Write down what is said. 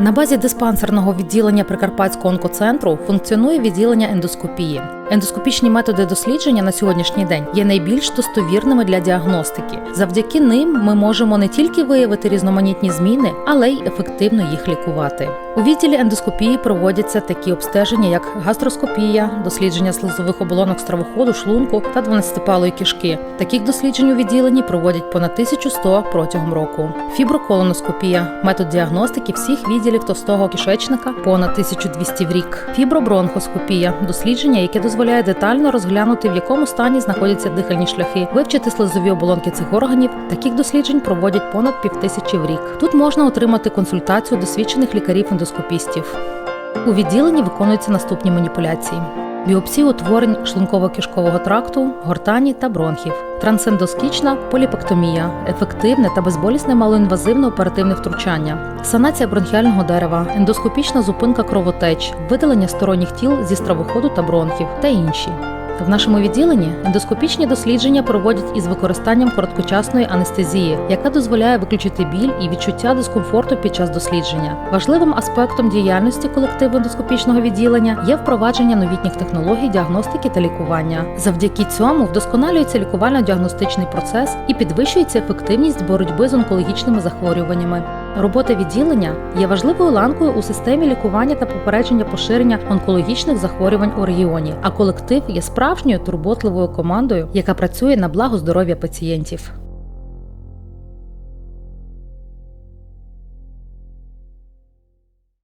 На базі диспансерного відділення Прикарпатського онкоцентру функціонує відділення ендоскопії. Ендоскопічні методи дослідження на сьогоднішній день є найбільш достовірними для діагностики. Завдяки ним ми можемо не тільки виявити різноманітні зміни, але й ефективно їх лікувати. У відділі ендоскопії проводяться такі обстеження, як гастроскопія, дослідження слизових оболонок стравоходу, шлунку та 12-палої кишки. Таких досліджень у відділенні проводять понад 1100 протягом року. Фіброколоноскопія метод діагностики всіх відділів кишечника понад 1200 в рік. Фібробронхоскопія дослідження, яке дозволяє детально розглянути, в якому стані знаходяться дихальні шляхи, вивчити слизові оболонки цих органів. Таких досліджень проводять понад півтисячі в рік. Тут можна отримати консультацію досвідчених лікарів-ендоскопістів. У відділенні виконуються наступні маніпуляції. Біопсії утворень шлунково-кишкового тракту, гортані та бронхів, трансендоскічна поліпектомія, ефективне та безболісне малоінвазивне оперативне втручання, санація бронхіального дерева, ендоскопічна зупинка кровотеч, видалення сторонніх тіл зі стравоходу та бронхів та інші. В нашому відділенні ендоскопічні дослідження проводять із використанням короткочасної анестезії, яка дозволяє виключити біль і відчуття дискомфорту під час дослідження. Важливим аспектом діяльності колективу ендоскопічного відділення є впровадження новітніх технологій діагностики та лікування. Завдяки цьому вдосконалюється лікувально-діагностичний процес і підвищується ефективність боротьби з онкологічними захворюваннями. Робота відділення є важливою ланкою у системі лікування та попередження поширення онкологічних захворювань у регіоні. А колектив є справжньою турботливою командою, яка працює на благо здоров'я пацієнтів.